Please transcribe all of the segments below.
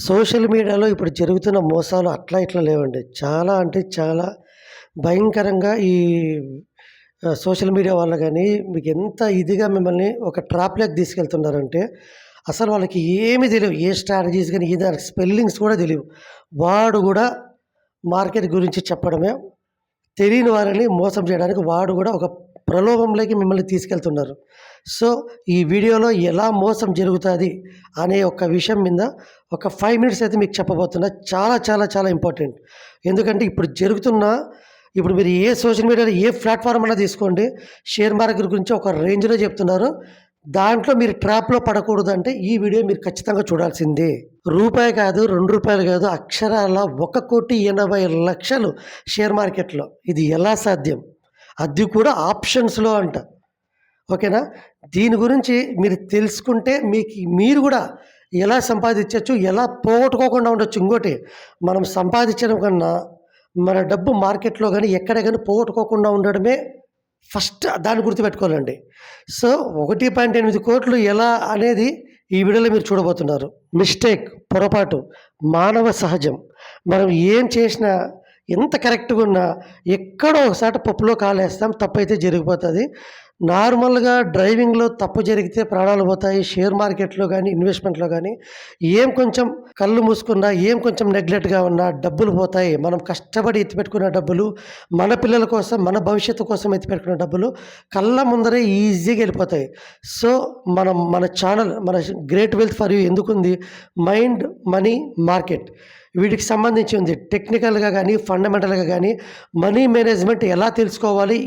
Social మీడియాలో ఇప్పుడు జరుగుతున్న మోసాలు అట్లా ఇట్లా లేవండి. చాలా అంటే చాలా భయంకరంగా ఈ సోషల్ మీడియా వాళ్ళు మీకు ఎంత ఇదిగా మిమ్మల్ని ఒక ట్రాప్‌లోకి తీసుకెళ్తున్నారంటే, అసలు వాళ్ళకి ఏమి తెలియవు. ఏ స్ట్రాటజీస్ కానీ ఏదైనా స్పెల్లింగ్స్ కూడా తెలియవు. వాడు కూడా మార్కెట్ గురించి చెప్పడమే, తెలియని వారిని మోసం చేయడానికి వాడు కూడా ఒక ప్రలోభంలోకి మిమ్మల్ని తీసుకెళ్తున్నారు. సో, ఈ వీడియోలో ఎలా మోసం జరుగుతుంది అనే ఒక విషయం మీద ఒక ఫైవ్ మినిట్స్ అయితే మీకు చెప్పబోతున్నా. చాలా చాలా చాలా ఇంపార్టెంట్. ఎందుకంటే ఇప్పుడు జరుగుతున్న ఇప్పుడు మీరు ఏ సోషల్ మీడియాలో ఏ ప్లాట్ఫామ్ అన్నా తీసుకోండి. షేర్ మార్కెట్ గురించి ఒక రేంజ్‌లో చెప్తున్నారు. దాంట్లో మీరు ట్రాప్‌లో పడకూడదంటే ఈ వీడియో మీరు ఖచ్చితంగా చూడాల్సిందే. రూపాయి కాదు, రెండు రూపాయలు కాదు అక్షరాల 1,80,00,000 షేర్ మార్కెట్‌లో. ఇది ఎలా సాధ్యం? అది కూడా ఆప్షన్స్‌లో అంట. ఓకేనా? దీని గురించి మీరు తెలుసుకుంటే మీకు మీరు కూడా ఎలా సంపాదించవచ్చు ఎలా పోగొట్టుకోకుండా ఉండొచ్చు. ఇంకోటి మనం సంపాదించడం కన్నా మన డబ్బు మార్కెట్‌లో కానీ ఎక్కడ కానీ పోగొట్టుకోకుండా ఉండడమే ఫస్ట్ దాన్ని గుర్తుపెట్టుకోవాలండి. సో, 1.8 ఎలా అనేది ఈ వీడియోలో మీరు చూడబోతున్నారు. మిస్టేక్ పొరపాటు మానవ సహజం. మనం ఏం చేసినా ఎంత కరెక్ట్‌గా ఉన్నా ఎక్కడో ఒకసారి పప్పులో కాలేస్తాం. తప్పైతే జరిగిపోతుంది నార్మల్‌గా డ్రైవింగ్‌లో తప్పు జరిగితే ప్రాణాలు పోతాయి. షేర్ మార్కెట్‌లో కానీ ఇన్వెస్ట్‌మెంట్‌లో కానీ ఏం కొంచెం కళ్ళు మూసుకున్నా, ఏం కొంచెం నెగ్లెక్ట్‌గా ఉన్నా డబ్బులు పోతాయి. మనం కష్టపడి ఎత్తిపెట్టుకున్న డబ్బులు, మన పిల్లల కోసం, మన భవిష్యత్తు కోసం ఎత్తిపెట్టుకున్న డబ్బులు కళ్ళ ముందరే ఈజీగా వెళ్ళిపోతాయి సో, మనం మన ఛానల్ మన గ్రేట్ వెల్త్ ఫర్ యూ ఎందుకుంది? మైండ్, మనీ, మార్కెట్ వీటికి సంబంధించి ఉంది. టెక్నికల్‌గా కానీ ఫండమెంటల్‌గా కానీ మనీ మేనేజ్‌మెంట్ ఎలా తెలుసుకోవాలి?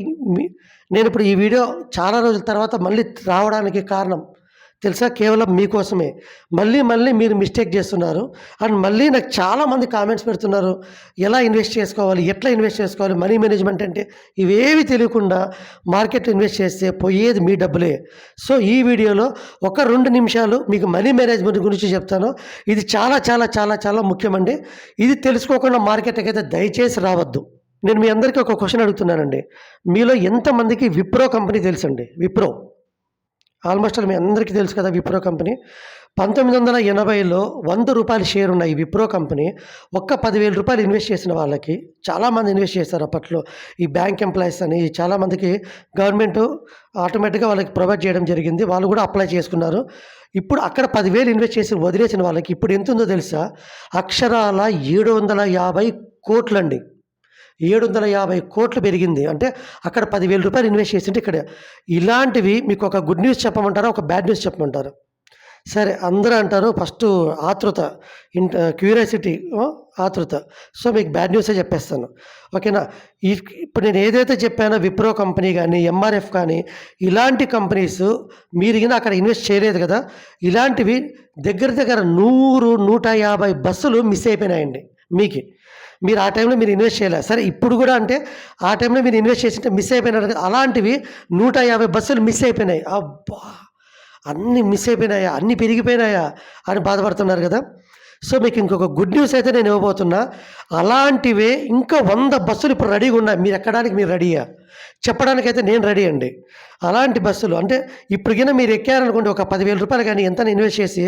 నేను ఇప్పుడు ఈ వీడియో చాలా రోజుల తర్వాత మళ్ళీ రావడానికి కారణం తెలుసా? కేవలం మీకోసమే. మళ్ళీ మళ్ళీ మీరు మిస్టేక్ చేస్తున్నారు. అండ్ మళ్ళీ నాకు చాలామంది కామెంట్స్ పెడుతున్నారు. ఎలా ఇన్వెస్ట్ చేసుకోవాలి? ఎట్లా ఇన్వెస్ట్ చేసుకోవాలి? మనీ మేనేజ్‌మెంట్ అంటే ఇవేవి తెలియకుండా మార్కెట్‌లో ఇన్వెస్ట్ చేస్తే పోయేది మీ డబ్బులే. సో, ఈ వీడియోలో ఒక రెండు నిమిషాలు మీకు మనీ మేనేజ్‌మెంట్ గురించి చెప్తాను. ఇది చాలా చాలా చాలా చాలా ముఖ్యమండి. ఇది తెలుసుకోకుండా మార్కెట్కి అయితే దయచేసి రావద్దు. నేను మీ అందరికీ ఒక క్వశ్చన్ అడుగుతున్నానండి. మీలో ఎంతమందికి విప్రో కంపెనీ తెలుసండి? విప్రో. ఆల్‌మోస్ట్ ఆల్ మీ అందరికీ తెలుసు కదా! విప్రో కంపెనీ. పంతొమ్మిది వందల ఎనభైలో వంద రూపాయలు షేర్ ఉన్నాయి విప్రో కంపెనీ ఒక్క పదివేల రూపాయలు ఇన్వెస్ట్ చేసిన వాళ్ళకి చాలామంది ఇన్వెస్ట్ చేశారు అప్పట్లో. ఈ బ్యాంక్ ఎంప్లాయీస్ అని చాలామందికి గవర్నమెంట్ ఆటోమేటిక్‌గా వాళ్ళకి ప్రొవైడ్ చేయడం జరిగింది. వాళ్ళు కూడా అప్లై చేసుకున్నారు. ఇప్పుడు అక్కడ పదివేలు ఇన్వెస్ట్ చేసి వదిలేసిన వాళ్ళకి ఇప్పుడు ఎంత ఉందో తెలుసా? అక్షరాల ఏడు వందల యాభై కోట్లు పెరిగింది. అంటే అక్కడ పదివేల రూపాయలు ఇన్వెస్ట్ చేసింటే ఇక్కడ ఇలాంటివి మీకు ఒక గుడ్ న్యూస్ చెప్పమంటారా? ఒక బ్యాడ్ న్యూస్ చెప్పమంటారు సరే అందరూ అంటారు ఫస్ట్ ఆతృత ఇన్ క్యూరియాసిటీ uh, ఆతృత. సో, మీకు బ్యాడ్ న్యూసే చెప్పేస్తాను. ఓకేనా? ఇప్పుడు నేను ఏదైతే చెప్పానో విప్రో కంపెనీ కానీ ఎంఆర్ఎఫ్ కానీ ఇలాంటి కంపెనీస్ మీరు గిన అక్కడ ఇన్వెస్ట్ చేయలేదు కదా! ఇలాంటివి దగ్గర దగ్గర నూరు నూట యాభై బస్సులు మిస్ అయిపోయినాయండి మీకి. మీరు ఆ టైంలో మీరు ఇన్వెస్ట్ చేయలే. సరే ఇప్పుడు కూడా అంటే ఆ టైంలో మీరు ఇన్వెస్ట్ చేసింటే మిస్ అయిపోయినారు కదా! అలాంటివి 150 బస్సులు మిస్ అయిపోయినాయి. అబ్బా! అన్నీ మిస్ అయిపోయినాయా? అన్నీ పెరిగిపోయినాయా? అని బాధపడుతున్నారు కదా సో, మీకు ఇంకొక గుడ్ న్యూస్ అయితే నేను ఇవ్వబోతున్నా. అలాంటివే ఇంకా వంద బస్సులు ఇప్పుడు రెడీగా ఉన్నాయి. మీరు ఎక్కడానికి మీరు రెడీయా? చెప్పడానికైతే నేను రెడీ అండి. అలాంటి బస్సులు అంటే ఇప్పటికైనా మీరు ఎక్కారనుకోండి ఒక పదివేల రూపాయలు కానీ ఎంత ఇన్వెస్ట్ చేసి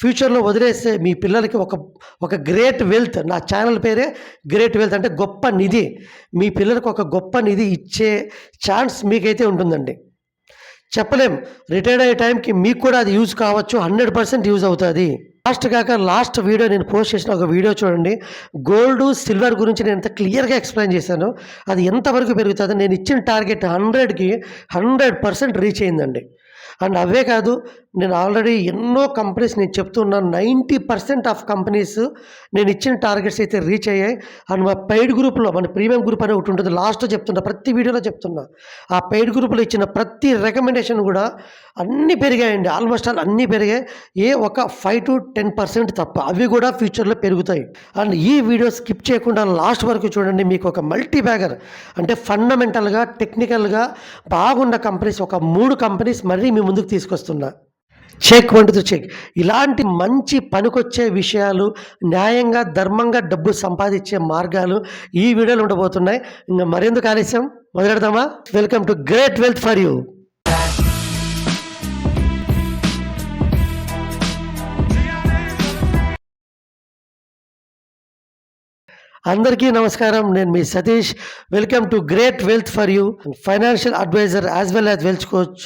ఫ్యూచర్‌లో వదిలేస్తే మీ పిల్లలకి ఒక ఒక గ్రేట్ వెల్త్ నా ఛానల్ పేరే గ్రేట్ వెల్త్ అంటే గొప్ప నిధి. మీ పిల్లలకి ఒక గొప్ప నిధి ఇచ్చే ఛాన్స్ మీకైతే ఉంటుందండి. చెప్పలేం. రిటైర్డ్ అయ్యే టైంకి మీకు కూడా అది యూజ్ కావచ్చు. 100% యూజ్ అవుతుంది లాస్ట్ కాక లాస్ట్ వీడియో నేను పోస్ట్ చేసిన ఒక వీడియో చూడండి. గోల్డ్ సిల్వర్ గురించి నేను ఎంత క్లియర్‌గా ఎక్స్‌ప్లెయిన్ చేశాను అది ఎంతవరకు పెరుగుతుందో నేను ఇచ్చిన టార్గెట్ 100కి 100% రీచ్ అయిందండి. అండ్ అవే కాదు నేను ఆల్రెడీ ఎన్నో కంపెనీస్ నేను చెప్తున్నాను 90% ఆఫ్ కంపెనీస్ నేను ఇచ్చిన టార్గెట్స్ అయితే రీచ్ అయ్యాయి. అండ్ మా పెయిడ్ గ్రూప్‌లో మన ప్రీమియం గ్రూప్ అనే ఒకటి ఉంటుంది. లాస్ట్‌లో చెప్తున్నా. ప్రతి వీడియోలో చెప్తున్నా. ఆ పెయిడ్ గ్రూప్‌లో ఇచ్చిన ప్రతి రికమెండేషన్ కూడా అన్నీ పెరిగాయండి. ఆల్‌మోస్ట్ ఆల్ అన్నీ పెరిగాయి. ఏ ఒక ఫైవ్ టు 5-10% తప్ప. అవి కూడా ఫ్యూచర్‌లో పెరుగుతాయి. అండ్ ఈ వీడియో స్కిప్ చేయకుండా లాస్ట్ వరకు చూడండి. మీకు ఒక మల్టీ బ్యాగర్ అంటే ఫండమెంటల్‌గా, టెక్నికల్‌గా బాగున్న కంపెనీస్ ఒక మూడు కంపెనీస్ మరీ మీ ముందుకు తీసుకొస్తున్నా. చెక్ వంటితో చెక్. ఇలాంటి మంచి పనికొచ్చే విషయాలు, న్యాయంగా, ధర్మంగా డబ్బు సంపాదించే మార్గాలు ఈ వీడియోలో ఉండబోతున్నాయి. ఇంకా మరెందుకు ఆలస్యం మొదలెడదామా? Welcome to great wealth for you. అందరికీ నమస్కారం. నేను మీ Satish. Welcome to great wealth for you financial advisor as well as wealth coach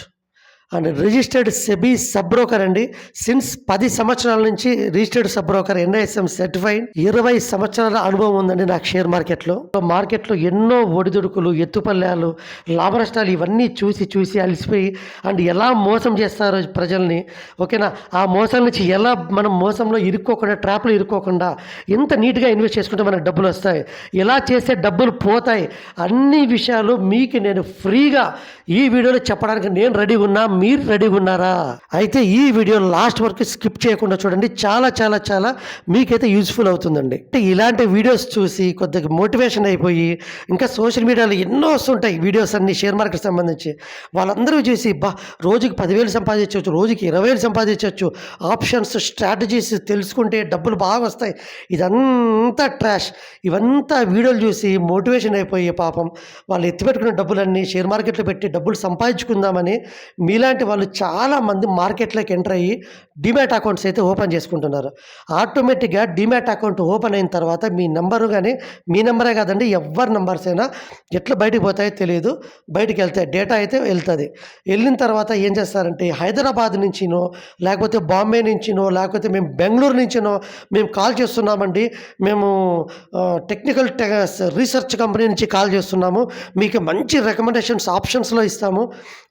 and registered SEBI sub broker అండి. సిన్స్ పది సంవత్సరాల నుంచి registered sub broker NISM certified ఇరవై సంవత్సరాల అనుభవం ఉందండి నాకు షేర్ మార్కెట్లో. మార్కెట్లో ఎన్నో ఒడిదుడుకులు ఎత్తుపల్లాలు లాభ నష్టాలు ఇవన్నీ చూసి చూసి అలసిపోయి అండ్ ఎలా మోసం చేస్తారో ప్రజల్ని. ఓకేనా? ఆ మోసం నుంచి ఎలా మనం మోసంలో ఇరుక్కోకుండా ట్రాప్లో ఇరుక్కోకుండా ఎంత నీట్గా ఇన్వెస్ట్ చేసుకుంటే మనకు డబ్బులు వస్తాయి. ఎలా చేస్తే డబ్బులు పోతాయి? అన్ని విషయాలు మీకు నేను ఫ్రీగా ఈ వీడియోలో చెప్పడానికి నేను రెడీగా ఉన్నా. మీరు రెడీగా ఉన్నారా? అయితే ఈ వీడియో లాస్ట్ వరకు స్కిప్ చేయకుండా చూడండి. చాలా చాలా చాలా మీకైతే యూజ్ఫుల్ అవుతుందండి. అంటే ఇలాంటి వీడియోస్ చూసి కొద్దిగా మోటివేషన్ అయిపోయి ఇంకా సోషల్ మీడియాలో ఎన్నో వస్తుంటాయి వీడియోస్ అన్ని షేర్ మార్కెట్ సంబంధించి. వాళ్ళందరూ చూసి బా రోజుకి పదివేలు సంపాదించవచ్చు రోజుకి ఇరవై వేలు సంపాదించవచ్చు. ఆప్షన్స్ స్ట్రాటజీస్ తెలుసుకుంటే డబ్బులు బాగా వస్తాయి. ఇదంతా ట్రాష్. ఇవంతా వీడియోలు చూసి మోటివేషన్ అయిపోయి పాపం వాళ్ళు ఎత్తిపెట్టుకున్న డబ్బులన్నీ షేర్ మార్కెట్లో పెట్టి డబ్బులు సంపాదించుకుందామని మీలా మీలాంటి వాళ్ళు చాలామంది మార్కెట్లోకి ఎంటర్ అయ్యి డిమ్యాట్ అకౌంట్స్ అయితే ఓపెన్ చేసుకుంటున్నారు. ఆటోమేటిక్గా డిమ్యాట్ అకౌంట్ ఓపెన్ అయిన తర్వాత మీ నెంబరు కానీ మీ నెంబరే కాదండి ఎవరి నెంబర్స్ అయినా ఎట్లా బయటికి పోతాయో తెలియదు. బయటికి వెళ్తాయి డేటా అయితే వెళ్తుంది. వెళ్ళిన తర్వాత ఏం చేస్తారంటే హైదరాబాద్ నుంచినో లేకపోతే బాంబే నుంచినో లేకపోతే మేము బెంగళూరు నుంచినో మేము కాల్ చేస్తున్నామండి. మేము టెక్నికల్ రీసెర్చ్ కంపెనీ నుంచి కాల్ చేస్తున్నాము. మీకు మంచి రికమెండేషన్స్ ఆప్షన్స్లో ఇస్తాము.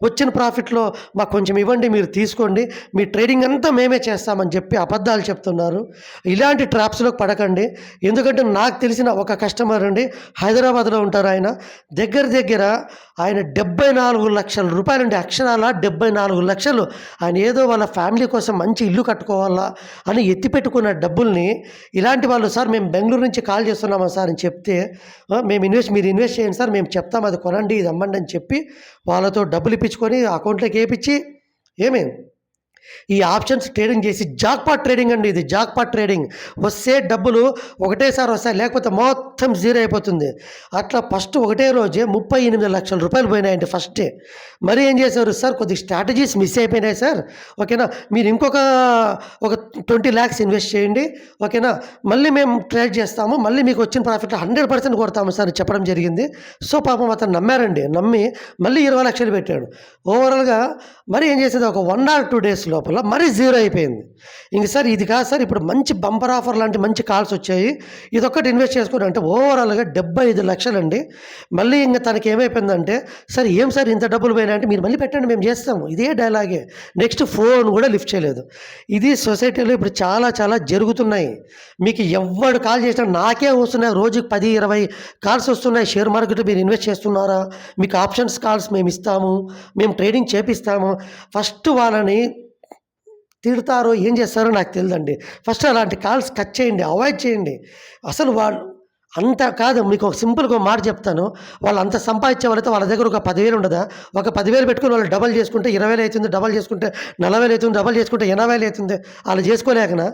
వచ్చిన ప్రాఫిట్లో మాకు కొంచెం ఇవ్వండి మీరు తీసుకోండి మీ ట్రేడింగ్ అంతా మేమే చేస్తామని చెప్పి అబద్ధాలు చెప్తున్నారు. ఇలాంటి ట్రాప్స్లో పడకండి. ఎందుకంటే నాకు తెలిసిన ఒక కస్టమర్ అండి హైదరాబాద్లో ఉంటారు ఆయన. దగ్గర దగ్గర ఆయన డెబ్బై నాలుగు లక్షల రూపాయలండి అక్షరాల డెబ్బై నాలుగు లక్షలు. ఆయన ఏదో వాళ్ళ ఫ్యామిలీ కోసం మంచి ఇల్లు కట్టుకోవాలా అని ఎత్తిపెట్టుకున్న డబ్బుల్ని ఇలాంటి వాళ్ళు సార్ మేము బెంగళూరు నుంచి కాల్ చేస్తున్నామా సార్? అని చెప్తే మేము ఇన్వెస్ట్ మీరు ఇన్వెస్ట్ చేయండి సార్ మేము చెప్తాం అది కొనండి ఇది అమ్మండి అని చెప్పి వాళ్ళతో డబ్బులు ఇప్పించుకొని అకౌంట్లోకి వేయించి ఏమేం ఈ ఆప్షన్స్ ట్రేడింగ్ చేసి జాక్పాట్ ట్రేడింగ్ అండి ఇది జాక్పాట్ ట్రేడింగ్. వస్తే డబ్బులు ఒకటేసారి వస్తాయి లేకపోతే మొత్తం జీరో అయిపోతుంది. అట్లా ఫస్ట్ ఒకటే రోజే ముప్పై ఎనిమిది లక్షల రూపాయలు పోయినాయండి ఫస్టే. మరి ఏం చేశారు సార్? కొద్ది స్ట్రాటజీస్ మిస్ అయిపోయినాయి సార్. ఓకేనా? మీరు ఇంకొక ఒక ట్వంటీ ల్యాక్స్ ఇన్వెస్ట్ చేయండి. ఓకేనా? మళ్ళీ మేము ట్రేడ్ చేస్తాము. మళ్ళీ మీకు వచ్చిన ప్రాఫిట్ హండ్రెడ్ పర్సెంట్ కొడతాము సార్. చెప్పడం జరిగింది. సో పాపం అతను నమ్మారండి. నమ్మి మళ్ళీ ఇరవై లక్షలు పెట్టాడు. ఓవరాల్గా మరి ఏం చేసేది? ఒక వన్ ఆర్ టూ డేస్లో లోపల మరీ జీరో అయిపోయింది. ఇంక సార్ ఇది కాదు సార్ ఇప్పుడు మంచి బంపర్ ఆఫర్ లాంటి మంచి కాల్స్ వచ్చాయి. ఇదొక్కటి ఇన్వెస్ట్ చేసుకోండి అంటే ఓవరాల్గా డెబ్బై ఐదు లక్షలండి. మళ్ళీ ఇంకా తనకి ఏమైపోయిందంటే సార్ ఏం సార్ ఇంత డబ్బులు పోయినా అంటే మీరు మళ్ళీ పెట్టండి మేము చేస్తాము. ఇదే డైలాగే. నెక్స్ట్ ఫోన్ కూడా లిఫ్ట్ చేయలేదు. ఇది సొసైటీలో ఇప్పుడు చాలా చాలా జరుగుతున్నాయి. మీకు ఎవడు కాల్ చేసినా నాకే వస్తున్నాయి. రోజుకి పది ఇరవై కాల్స్ వస్తున్నాయి. షేర్ మార్కెట్ మీరు ఇన్వెస్ట్ చేస్తున్నారా? మీకు ఆప్షన్స్ కాల్స్ మేము ఇస్తాము. మేము ట్రేడింగ్ చేపిస్తాము. ఫస్ట్ వాళ్ళని తిడతారో ఏం చేస్తారో నాకు తెలియదండి ఫస్ట్ అలాంటి కాల్స్ కట్ చేయండి అవాయిడ్ చేయండి. అసలు వాళ్ళు అంత కాదు మీకు ఒక సింపుల్గా ఒక మాట చెప్తాను. వాళ్ళు అంత సంపాదించే వాళ్ళైతే వాళ్ళ దగ్గర ఒక పదివేలు ఉండదా? ఒక పదివేలు పెట్టుకుని వాళ్ళు డబల్ చేసుకుంటే ఇరవై వేలు అవుతుంది డబల్ చేసుకుంటే నలభై వేలు అవుతుంది డబల్ చేసుకుంటే ఎనభై వేలు అవుతుంది. వాళ్ళు చేసుకోలేకనా?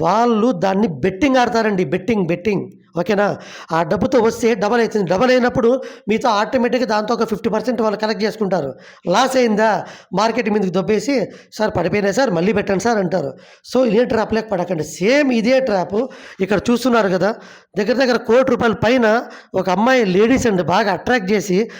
వాళ్ళు దాన్ని బెట్టింగ్ ఆడతారండి బెట్టింగ్ బెట్టింగ్. ఓకేనా? ఆ డబ్బుతో వస్తే డబల్ అవుతుంది డబల్ అయినప్పుడు మీతో ఆటోమేటిక్గా దాంతో ఒక ఫిఫ్టీ పర్సెంట్ వాళ్ళు కలెక్ట్ చేసుకుంటారు. లాస్ అయిందా? మార్కెట్ మీదకి దొబ్బేసి సార్ పడిపోయినాయి సార్ మళ్ళీ పెట్టండి సార్ అంటారు. సో ఇదే ట్రాప్లోకి పడకండి సేమ్ ఇదే ట్రాప్ ఇక్కడ చూస్తున్నారు కదా. దగ్గర దగ్గర కోటి రూపాయల పైన ఒక అమ్మాయి లేడీస్ అండి బాగా అట్రాక్ట్ చేసి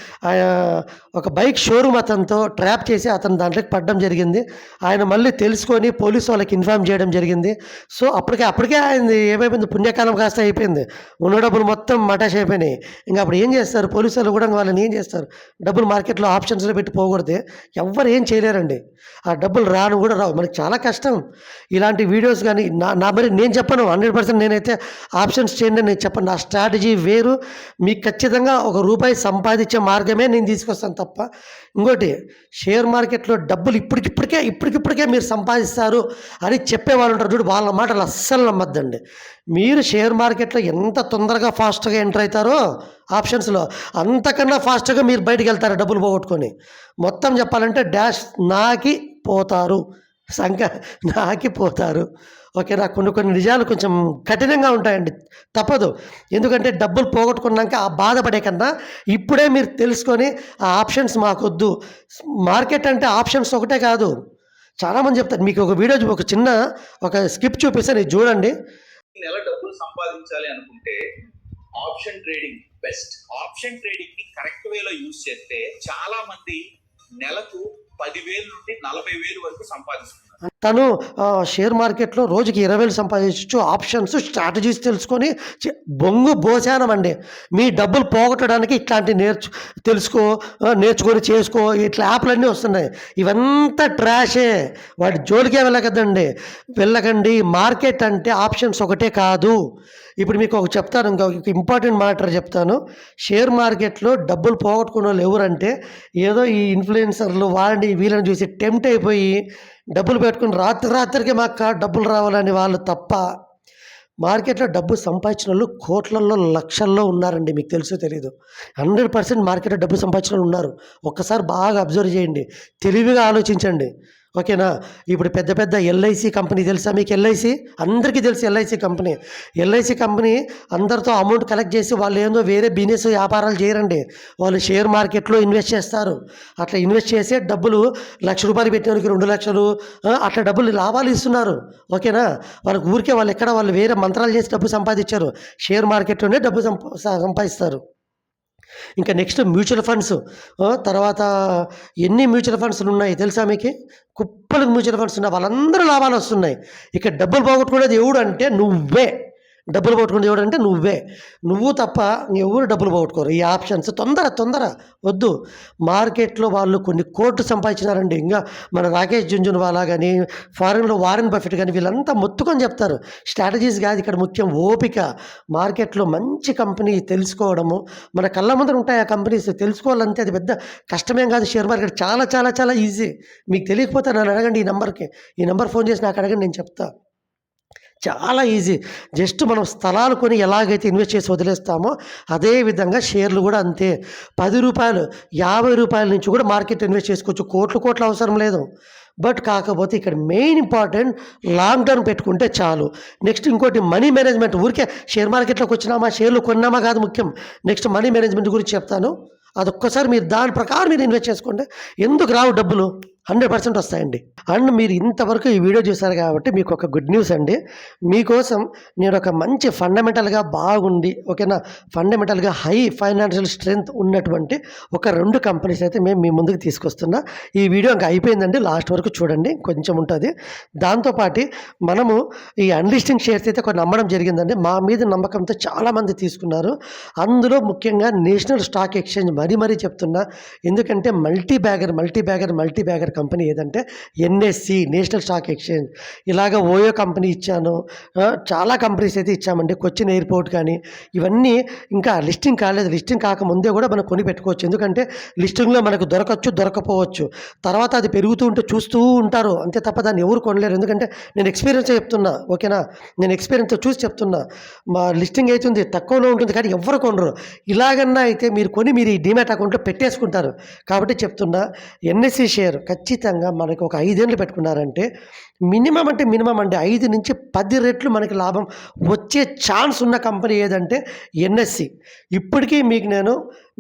ఒక బైక్ షోరూమ్ అతనితో ట్రాప్ చేసి అతను దాంట్లోకి పడడం జరిగింది. ఆయన మళ్ళీ తెలుసుకొని పోలీస్ వాళ్ళకి ఇన్ఫామ్ చేయడం జరిగింది. సో అప్పటికే అప్పటికే ఆయన ఏమైపోయింది? పుణ్యకాలం కాస్త అయిపోయింది. ఉన్న డబ్బులు మొత్తం మటాష్ అయిపోయినాయి. ఇంకా అప్పుడు ఏం చేస్తారు? పోలీసు వాళ్ళు కూడా వాళ్ళని ఏం చేస్తారు? డబ్బులు మార్కెట్లో ఆప్షన్స్లో పెట్టి పోకూడదు. ఎవ్వరు ఏం చేయలేరండి. ఆ డబ్బులు రాను కూడా రావు. మనకి చాలా కష్టం. ఇలాంటి వీడియోస్ కానీ నా నా మరి నేను చెప్పను. హండ్రెడ్ పర్సెంట్ నేనైతే ఆప్షన్స్ చేయండి నేను చెప్పను. నా స్ట్రాటజీ వేరు. మీకు ఖచ్చితంగా ఒక రూపాయి సంపాదించే మార్గమే నేను తీసుకొస్తాను. తప్ప ఇంకోటి షేర్ మార్కెట్లో డబ్బులు ఇప్పటికిప్పటికే ఇప్పటికిప్పటికే మీరు సంపాదిస్తారు అని చెప్పేవాళ్ళు ఉంటారు. చూడు వాళ్ళ మాటలు అస్సలు నమ్మద్దండి. మీరు షేర్ మార్కెట్లో ఎంత తొందరగా ఫాస్ట్గా ఎంటర్ అవుతారో ఆప్షన్స్లో అంతకన్నా ఫాస్ట్గా మీరు బయటకు వెళ్తారు డబ్బులు పోగొట్టుకొని. మొత్తం చెప్పాలంటే డాష్ నాకి పోతారు. సంఖ్య నాకి పోతారు. ఓకేనా కొన్ని కొన్ని నిజాలు కొంచెం కఠినంగా ఉంటాయండి. తప్పదు. ఎందుకంటే డబ్బులు పోగొట్టుకున్నాక ఆ బాధపడే కన్నా ఇప్పుడే మీరు తెలుసుకొని ఆ ఆప్షన్స్ మాకొద్దు. మార్కెట్ అంటే ఆప్షన్స్ ఒకటే కాదు. చాలామంది చెప్తారు మీకు ఒక వీడియో ఒక చిన్న ఒక స్కిప్ చూపిస్తే ఇది చూడండి. నెల డబ్బులు సంపాదించాలి అనుకుంటే ఆప్షన్ ట్రేడింగ్ బెస్ట్. ఆప్షన్ ట్రేడింగ్ని కరెక్ట్ వేలో యూజ్ చేస్తే చాలా మంది నెలకు పదివేలు నుండి నలభై వేలు వరకు సంపాదిస్తారు తను షేర్ మార్కెట్లో రోజుకి ఇరవై వేలు సంపాదించవచ్చు ఆప్షన్స్ స్ట్రాటజీస్ తెలుసుకొని బొంగు బోసానం అండి. మీ డబ్బులు పోగొట్టడానికి ఇట్లాంటి నేర్చు తెలుసుకో నేర్చుకొని చేసుకో. ఇట్లా యాప్లన్నీ వస్తున్నాయి. ఇవంతా ట్రాషే. వాటి జోలికే వెళ్ళకదండి వెళ్ళకండి. మార్కెట్ అంటే ఆప్షన్స్ ఒకటే కాదు. ఇప్పుడు మీకు ఒక చెప్తాను. ఇంకొక ఇంపార్టెంట్ మ్యాటర్ చెప్తాను. షేర్ మార్కెట్లో డబ్బులు పోగొట్టుకున్న వాళ్ళు ఎవరంటే ఏదో ఈ ఇన్ఫ్లుయెన్సర్లు వాళ్ళని వీళ్ళని చూసి టెంప్ట్ అయిపోయి డబ్బులు పెట్టుకుని రాత్రి రాత్రికి మాకు డబ్బులు రావాలని వాళ్ళు తప్ప మార్కెట్లో డబ్బు సంపాదించిన వాళ్ళు కోట్లల్లో లక్షల్లో ఉన్నారండి. మీకు తెలుసో తెలియదు హండ్రెడ్ పర్సెంట్ మార్కెట్లో డబ్బు సంపాదించిన వాళ్ళు ఉన్నారు. ఒక్కసారి బాగా అబ్జర్వ్ చేయండి. తెలివిగా ఆలోచించండి. ఓకేనా? ఇప్పుడు పెద్ద పెద్ద ఎల్ఐసి కంపెనీ తెలుసా మీకు ఎల్ఐసి? అందరికీ తెలుసు ఎల్ఐసి కంపెనీ. ఎల్ఐసి కంపెనీ అందరితో అమౌంట్ కలెక్ట్ చేసి వాళ్ళు ఏందో వేరే బిజినెస్ వ్యాపారాలు చేయరండి. వాళ్ళు షేర్ మార్కెట్లో ఇన్వెస్ట్ చేస్తారు. అట్లా ఇన్వెస్ట్ చేసే డబ్బులు లక్ష రూపాయలు పెట్టినకి రెండు లక్షలు అట్లా డబ్బులు లాభాలు ఇస్తున్నారు. ఓకేనా? వాళ్ళకి ఊరికే వాళ్ళు ఎక్కడ వాళ్ళు వేరే మంత్రాలు చేసి డబ్బు సంపాదించారు. షేర్ మార్కెట్లోనే డబ్బు సంపా సంపాదిస్తారు. ఇంకా నెక్స్ట్ మ్యూచువల్ ఫండ్స్. తర్వాత ఎన్ని మ్యూచువల్ ఫండ్స్ ఉన్నాయి తెలుసా మీకు? కుప్పలకు మ్యూచువల్ ఫండ్స్ ఉన్నాయి. వాళ్ళందరూ లాభాలు వస్తున్నాయి. ఇక్కడ డబ్బులు పోగొట్టుకునేది ఎవడు అంటే నువ్వే. డబ్బులు పట్టుకుని ఎవడు అంటే నువ్వే. నువ్వు తప్ప ఎవరు డబ్బులు పోగొట్టుకోరు. ఈ ఆప్షన్స్ తొందర తొందర వద్దు. మార్కెట్లో వాళ్ళు కొన్ని కోట్లు సంపాదించినారండి. ఇంకా మన రాకేష్ జుంజున్వాలా కానీ ఫారెన్లో వారెన్ బఫెట్ కానీ వీళ్ళంతా మొత్తుకొని చెప్తారు. స్ట్రాటజీస్ కాదు ఇక్కడ ముఖ్యం ఓపిక. మార్కెట్లో మంచి కంపెనీ తెలుసుకోవడము. మన కళ్ళ ముందర ఉంటాయి ఆ కంపెనీస్. తెలుసుకోవాలంటే అది పెద్ద కష్టమేం కాదు. షేర్ మార్కెట్ చాలా చాలా చాలా ఈజీ. మీకు తెలియకపోతే నన్ను అడగండి ఈ నెంబర్కి. ఈ నెంబర్ ఫోన్ చేసి నాకు అడగండి నేను చెప్తా. చాలా ఈజీ. జస్ట్ మనం స్థలాలు కొని ఎలాగైతే ఇన్వెస్ట్ చేసి వదిలేస్తామో అదే విధంగా షేర్లు కూడా అంతే. పది రూపాయలు యాభై రూపాయల నుంచి కూడా మార్కెట్ ఇన్వెస్ట్ చేసుకోవచ్చు. కోట్లు కోట్లు అవసరం లేదు. బట్ కాకపోతే ఇక్కడ మెయిన్ ఇంపార్టెంట్ లాంగ్ టర్మ్ పెట్టుకుంటే చాలు. నెక్స్ట్ ఇంకోటి మనీ మేనేజ్మెంట్. ఊరికే షేర్ మార్కెట్లోకి వచ్చినామా షేర్లు కొన్నామా కాదు ముఖ్యం. నెక్స్ట్ మనీ మేనేజ్మెంట్ గురించి చెప్తాను. అదొక్కసారి మీరు దాని ప్రకారం మీరు ఇన్వెస్ట్ చేసుకోండి. ఎందుకు రావు డబ్బులు? హండ్రెడ్ పర్సెంట్ వస్తాయండి. అండ్ మీరు ఇంతవరకు ఈ వీడియో చూశారు కాబట్టి మీకు ఒక గుడ్ న్యూస్ అండి. మీకోసం నేను ఒక మంచి ఫండమెంటల్గా బాగుండి ఓకేనా? ఫండమెంటల్గా హై ఫైనాన్షియల్ స్ట్రెంగ్త్ ఉన్నటువంటి ఒక రెండు కంపెనీస్ అయితే మేము మీ ముందుకు తీసుకొస్తున్నా. ఈ వీడియో ఇంకా అయిపోయిందండి. లాస్ట్ వరకు చూడండి. కొంచెం ఉంటుంది. దాంతోపాటు మనము ఈ అన్లిస్టింగ్ షేర్స్ అయితే కొన్ని నమ్మడం జరిగిందండి. మా మీద నమ్మకంతో చాలామంది తీసుకున్నారు. అందులో ముఖ్యంగా నేషనల్ స్టాక్ ఎక్స్చేంజ్ మరీ మరీ చెప్తున్నా. ఎందుకంటే multi bagger multi bagger multi bagger company ఏదంటే ఎన్ఎస్సి నేషనల్ స్టాక్ ఎక్స్చేంజ్. ఇలాగ ఓయో కంపెనీ ఇచ్చాను. చాలా కంపెనీస్ అయితే ఇచ్చామండి. కొచ్చిన్ ఎయిర్పోర్ట్ కానీ ఇవన్నీ ఇంకా లిస్టింగ్ కాలేదు. లిస్టింగ్ కాకముందే కూడా మనం కొని పెట్టుకోవచ్చు. ఎందుకంటే లిస్టింగ్లో మనకు దొరకచ్చు దొరకపోవచ్చు. తర్వాత అది పెరుగుతూ ఉంటే చూస్తూ ఉంటారు. అంతే తప్ప దాన్ని ఎవరు కొనలేరు. ఎందుకంటే నేను ఎక్స్పీరియన్స్ చెప్తున్నా. ఓకేనా? నేను ఎక్స్పీరియన్స్ చూసి చెప్తున్నా. మా లిస్టింగ్ అవుతుంది తక్కువలో ఉంటుంది కానీ ఎవరు కొనరు. ఇలాగన్నా అయితే మీరు కొని మీరు ఈ డిమాట్ అకౌంట్లో పెట్టేసుకుంటారు. కాబట్టి చెప్తున్నా ఎన్ఎస్సి షేర్ ఖచ్చితంగా ఖచ్చితంగా మనకు ఒక ఐదేళ్ళు పెట్టుకున్నారంటే మినిమం అంటే మినిమం అంటే ఐదు నుంచి పది రెట్లు మనకి లాభం వచ్చే ఛాన్స్ ఉన్న కంపెనీ ఏదంటే ఎన్ఎస్సి. ఇప్పటికీ మీకు నేను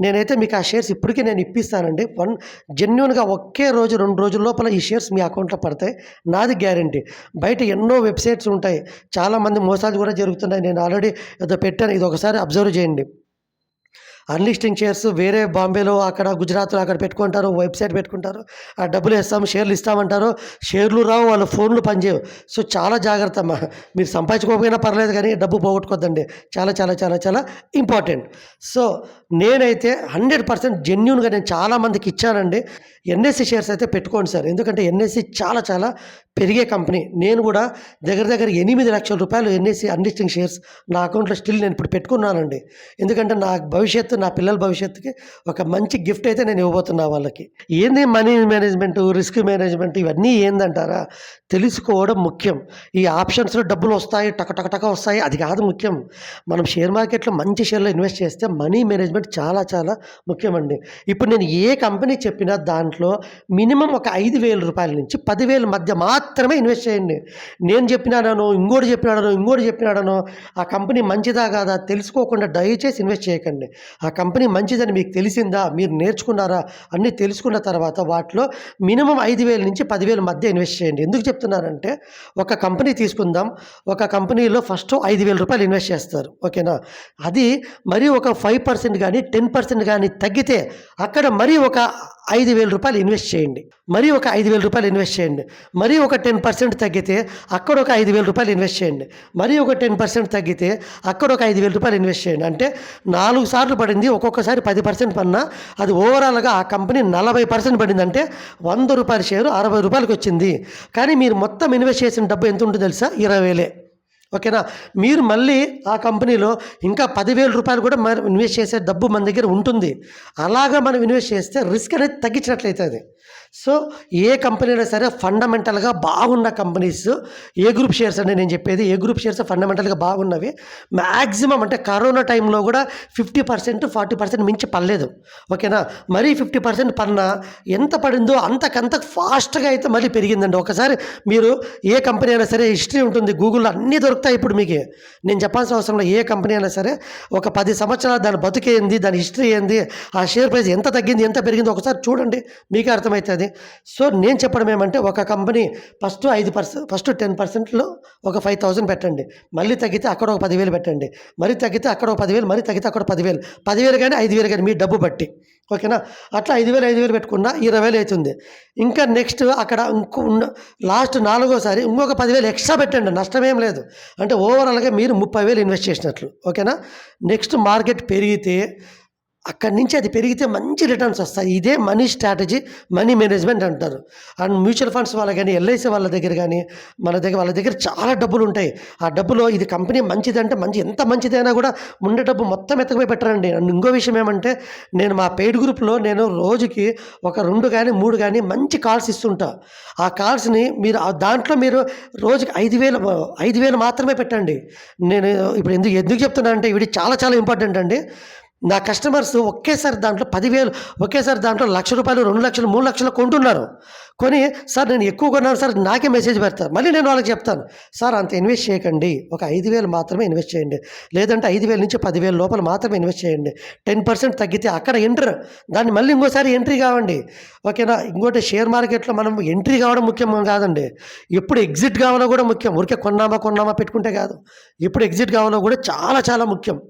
నేనైతే మీకు ఆ షేర్స్ ఇప్పటికీ నేను ఇప్పిస్తానండి. వన్ జెన్యున్గా ఒకే రోజు రెండు రోజుల లోపల ఈ షేర్స్ మీ అకౌంట్లో పడతాయి. నాది గ్యారంటీ. బయట ఎన్నో వెబ్సైట్స్ ఉంటాయి. చాలామంది మోసాలు కూడా జరుగుతున్నాయి. నేను ఆల్రెడీ ఏదో పెట్టాను. ఇది ఒకసారి అబ్జర్వ్ చేయండి. అన్లిస్టింగ్ షేర్స్ వేరే బాంబేలో అక్కడ గుజరాత్లో అక్కడ పెట్టుకుంటారు వెబ్సైట్ పెట్టుకుంటారు. ఆ డబ్బులు ఇస్తాము షేర్లు ఇస్తామంటారు. షేర్లు రావు వాళ్ళ ఫోన్లు పనిచేయవు. సో చాలా జాగ్రత్త అమ్మా. మీరు సంపాదించుకోకపోయినా పర్లేదు కానీ డబ్బు పోగొట్టుకోద్దండి. చాలా చాలా చాలా చాలా ఇంపార్టెంట్ సో నేనైతే హండ్రెడ్ పర్సెంట్ జెన్యున్గా నేను చాలామందికి ఇచ్చానండి. ఎన్ఎస్సి షేర్స్ అయితే పెట్టుకోండి సార్. ఎందుకంటే ఎన్ఎస్సి చాలా చాలా పెరిగే కంపెనీ. నేను కూడా దగ్గర దగ్గర ఎనిమిది లక్షల రూపాయలు ఎన్ఎస్సి అన్లిస్టింగ్ షేర్స్ నా అకౌంట్లో స్టిల్ నేను ఇప్పుడు పెట్టుకున్నానండి. ఎందుకంటే నా భవిష్యత్తు నా పిల్లల భవిష్యత్తుకి ఒక మంచి గిఫ్ట్ అయితే నేను ఇవ్వబోతున్నా వాళ్ళకి. ఏంది మనీ మేనేజ్మెంట్ రిస్క్ మేనేజ్మెంట్ ఇవన్నీ ఏందంటారా? తెలుసుకోవడం ముఖ్యం. ఈ ఆప్షన్స్లో డబ్బులు వస్తాయి టక టక వస్తాయి. అది కాదు ముఖ్యం. మనం షేర్ మార్కెట్లో మంచి షేర్లో ఇన్వెస్ట్ చేస్తే మనీ మేనేజ్మెంట్ చాలా చాలా ముఖ్యమండి. ఇప్పుడు నేను ఏ కంపెనీ చెప్పినా దాంట్లో మినిమం ఒక ఐదు వేల రూపాయల నుంచి పదివేల మధ్య మాత్రమే ఇన్వెస్ట్ చేయండి. నేను చెప్పినాడనో ఇంకోటి చెప్పినాడనో ఇంకోటి చెప్పినాడనో ఆ కంపెనీ మంచిదా కాదా తెలుసుకోకుండా దయచేసి ఇన్వెస్ట్ చేయకండి. ఆ కంపెనీ మంచిదని మీకు తెలిసిందా మీరు నేర్చుకున్నారా అన్నీ తెలుసుకున్న తర్వాత వాటిలో మినిమం ఐదు వేల నుంచి పదివేల మధ్య ఇన్వెస్ట్ చేయండి. ఎందుకు చెప్తున్నానంటే ఒక కంపెనీ తీసుకుందాం ఒక కంపెనీలో ఫస్ట్ ఐదు వేల రూపాయలు ఇన్వెస్ట్ చేస్తారు. ఓకేనా? అది మరీ ఒక ఫైవ్ పర్సెంట్ కానీ టెన్ పర్సెంట్ కానీ తగ్గితే అక్కడ మరీ ఒక ఐదు వేల రూపాయలు ఇన్వెస్ట్ చేయండి. మరీ ఒక ఐదు వేల రూపాయలు ఇన్వెస్ట్ చేయండి. మరీ ఒక టెన్ పర్సెంట్ తగ్గితే అక్కడ ఒక ఐదు వేల రూపాయలు ఇన్వెస్ట్ చేయండి. మరీ ఒక టెన్ పర్సెంట్ తగ్గితే అక్కడ ఒక ఐదు వేల రూపాయలు ఇన్వెస్ట్ చేయండి. అంటే నాలుగు సార్లు పడింది ఒక్కొక్కసారి పది పర్సెంట్ పడినా అది ఓవరాల్గా ఆ కంపెనీ నలభై పర్సెంట్ పడిందంటే వంద రూపాయల షేరు అరవై రూపాయలకి వచ్చింది. కానీ మీరు మొత్తం ఇన్వెస్ట్ చేసిన డబ్బు ఎంత ఉంటుందో తెలుసా? ఇరవై వేలే. ఓకేనా? మీరు మళ్ళీ ఆ కంపెనీలో ఇంకా పదివేల రూపాయలు కూడా మనం ఇన్వెస్ట్ చేసే డబ్బు మన దగ్గర ఉంటుంది. అలాగా మనం ఇన్వెస్ట్ చేస్తే రిస్క్ అనేది తగ్గించినట్లయితుంది సో ఏ కంపెనీ అయినా సరే ఫండమెంటల్గా బాగున్న కంపెనీస్ ఏ గ్రూప్ షేర్స్ అంటే నేను చెప్పేది ఏ గ్రూప్ షేర్స్ ఫండమెంటల్గా బాగున్నవి మ్యాక్సిమం అంటే కరోనా టైంలో కూడా ఫిఫ్టీ పర్సెంట్ ఫార్టీ పర్సెంట్ మించి పడలేదు. ఓకేనా? మరీ ఫిఫ్టీ పర్సెంట్ పడినా ఎంత పడిందో అంతకంత ఫాస్ట్గా అయితే మళ్ళీ పెరిగిందండి. ఒకసారి మీరు ఏ కంపెనీ అయినా సరే హిస్టరీ ఉంటుంది గూగుల్లో అన్నీ దొరుకుతాయి ఇప్పుడు మీకు. నేను చెప్పాల్సిన అవసరంలో ఏ కంపెనీ అయినా సరే ఒక పది సంవత్సరాలు దాని బతుకేంది దాని హిస్టరీ ఏంది ఆ షేర్ ప్రైస్ ఎంత తగ్గింది ఎంత పెరిగింది ఒకసారి చూడండి మీకే అర్థమవుతుంది. సో నేను చెప్పడం ఏమంటే ఒక కంపెనీ ఫస్ట్ ఐదు పర్సెంట్ ఫస్ట్ టెన్ పర్సెంట్లో ఒక ఫైవ్ థౌసండ్ పెట్టండి. మళ్ళీ తగ్గితే అక్కడ ఒక పదివేలు పెట్టండి. మరి తగ్గితే అక్కడ ఒక పదివేలు మరి తగ్గితే అక్కడ పదివేలు. పదివేలు కానీ ఐదు వేలు కానీ మీ డబ్బు బట్టి. ఓకేనా? అట్లా ఐదు వేలు ఐదు వేలు పెట్టుకున్నా ఇరవై వేలు అవుతుంది. ఇంకా నెక్స్ట్ అక్కడ ఇంకో ఉన్న లాస్ట్ నాలుగోసారి ఇంకొక పదివేలు ఎక్స్ట్రా పెట్టండి. నష్టమేం లేదు. అంటే ఓవరాల్గా మీరు ముప్పై వేలు ఇన్వెస్ట్ చేసినట్లు. ఓకేనా? నెక్స్ట్ మార్కెట్ పెరిగితే అక్కడి నుంచి అది పెరిగితే మంచి రిటర్న్స్ వస్తాయి. ఇదే మనీ స్ట్రాటజీ మనీ మేనేజ్మెంట్ అంటారు. అండ్ మ్యూచువల్ ఫండ్స్ వాళ్ళ కానీ ఎల్ఐసి వాళ్ళ దగ్గర కానీ మన దగ్గర వాళ్ళ దగ్గర చాలా డబ్బులు ఉంటాయి. ఆ డబ్బులో ఇది కంపెనీ మంచిదంటే మంచి ఎంత మంచిదైనా కూడా ఉండే డబ్బు మొత్తం ఎత్తకపోయి పెట్టరండి అండ్. ఇంకో విషయం ఏమంటే నేను మా పెయిడ్ గ్రూప్లో నేను రోజుకి ఒక రెండు కానీ మూడు కానీ మంచి కాల్స్ ఇస్తుంటా. ఆ కాల్స్ని మీరు దాంట్లో మీరు రోజుకి ఐదు వేలు ఐదు వేలు మాత్రమే పెట్టండి. నేను ఇప్పుడు ఎందుకు ఎందుకు చెప్తున్నా అంటే ఇవి చాలా చాలా ఇంపార్టెంట్ అండి. నా కస్టమర్స్ ఒకేసారి దాంట్లో పదివేలు ఒకేసారి దాంట్లో లక్ష రూపాయలు రెండు లక్షలు మూడు లక్షలు కొంటున్నారు. కొని సార్ నేను ఎక్కువ కొన్నాను సార్ నాకే మెసేజ్ పెడతారు. మళ్ళీ నేను వాళ్ళకి చెప్తాను సార్ అంత ఇన్వెస్ట్ చేయకండి. ఒక ఐదు వేలు మాత్రమే ఇన్వెస్ట్ చేయండి. లేదంటే ఐదు వేల నుంచి పదివేల లోపల మాత్రమే ఇన్వెస్ట్ చేయండి. టెన్ పర్సెంట్ తగ్గితే అక్కడ ఎంటర్ దాన్ని మళ్ళీ ఇంకోసారి ఎంట్రీ కావండి. ఓకేనా? ఇంకోటి షేర్ మార్కెట్లో మనం ఎంట్రీ కావడం ముఖ్యం కాదండి. ఎప్పుడు ఎగ్జిట్ కావాలో కూడా ముఖ్యం. ఊరికే కొన్నామా కొన్నామా పెట్టుకుంటే కాదు. ఎప్పుడు ఎగ్జిట్ కావాలో కూడా చాలా చాలా ముఖ్యం.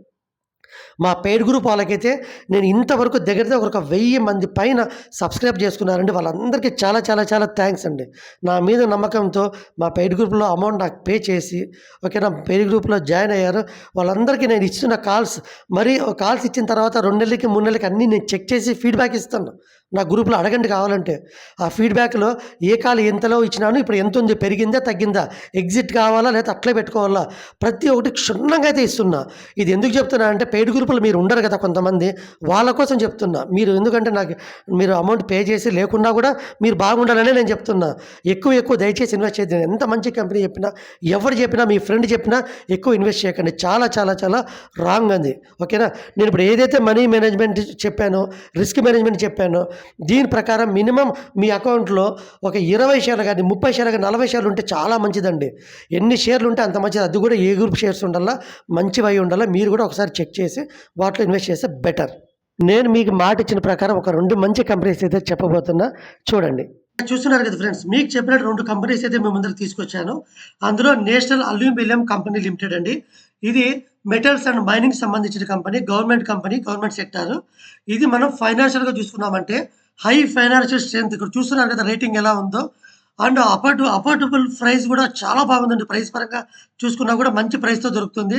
మా పెయిడ్ గ్రూప్ వాళ్ళకైతే నేను ఇంతవరకు దగ్గర దగ్గర ఒక వెయ్యి మంది పైన సబ్స్క్రైబ్ చేసుకున్నారండి. వాళ్ళందరికీ చాలా చాలా చాలా థ్యాంక్స్ అండి. నా మీద నమ్మకంతో మా పెయిడ్ గ్రూప్లో అమౌంట్ నాకు పే చేసి ఓకేనా పెయిడ్ గ్రూప్లో జాయిన్ అయ్యారు. వాళ్ళందరికీ నేను ఇచ్చిన కాల్స్ మరి కాల్స్ ఇచ్చిన తర్వాత రెండు నెలలకి మూడు నెలలకి అన్నీ నేను చెక్ చేసి ఫీడ్బ్యాక్ ఇస్తాను. నా గ్రూప్లో అడగండి కావాలంటే. ఆ ఫీడ్బ్యాక్లో ఏ కాలం ఎంతలో ఇచ్చినాను ఇప్పుడు ఎంత ఉంది పెరిగిందా తగ్గిందా ఎగ్జిట్ కావాలా లేదా అట్లే పెట్టుకోవాలా? ప్రతి ఒక్కటి క్షుణ్ణంగా అయితే ఇస్తున్నా. ఇది ఎందుకు చెప్తున్నా అంటే పెయిడ్ గ్రూపులు మీరు ఉండరు కదా కొంతమంది. వాళ్ళ కోసం చెప్తున్నా. మీరు ఎందుకంటే నాకు మీరు అమౌంట్ పే చేసి లేకుండా కూడా మీరు బాగుండాలనే నేను చెప్తున్నా. ఎక్కువ ఎక్కువ దయచేసి ఇన్వెస్ట్ చేయద్దు ఎంత మంచి కంపెనీ చెప్పినా ఎవరు చెప్పినా మీ ఫ్రెండ్ చెప్పినా ఎక్కువ ఇన్వెస్ట్ చేయకండి. చాలా చాలా చాలా రాంగ్ అంది. ఓకేనా? నేను ఇప్పుడు ఏదైతే మనీ మేనేజ్మెంట్ చెప్పానో రిస్క్ మేనేజ్మెంట్ చెప్పానో దీని ప్రకారం మినిమం మీ అకౌంట్లో ఒక ఇరవై షేర్లు కానీ ముప్పై షేర్లు కానీ నలభై షేర్లు ఉంటే చాలా మంచిదండి. ఎన్ని షేర్లు ఉంటే అంత మంచిది. అది కూడా ఏ గ్రూప్ షేర్స్ ఉండాలా మంచివై ఉండాలా మీరు కూడా ఒకసారి చెక్ చేసి వాటిలో ఇన్వెస్ట్ చేస్తే బెటర్. నేను మీకు మాట ఇచ్చిన ప్రకారం ఒక రెండు మంచి కంపెనీస్ అయితే చెప్పబోతున్నా. చూడండి. చూస్తున్నారు కదా ఫ్రెండ్స్ మీకు చెప్పినట్టు రెండు కంపెనీస్ అయితే మేము ముందర తీసుకొచ్చాను. అందులో నేషనల్ అల్యూమినియం కంపెనీ లిమిటెడ్ అండి. ఇది మెటల్స్ అండ్ మైనింగ్ సంబంధించిన company government company government sector ఇది మనం ఫైనాన్షియల్గా చూసుకున్నామంటే హై ఫైనాన్షియల్ స్ట్రెంత్ ఇక్కడ చూస్తున్నారు కదా రేటింగ్ ఎలా ఉందో. అండ్ అపార్ట్ అఫోర్డబుల్ ప్రైస్ కూడా చాలా బాగుందండి. ప్రైస్ పరంగా చూసుకున్నా కూడా మంచి ప్రైస్తో దొరుకుతుంది.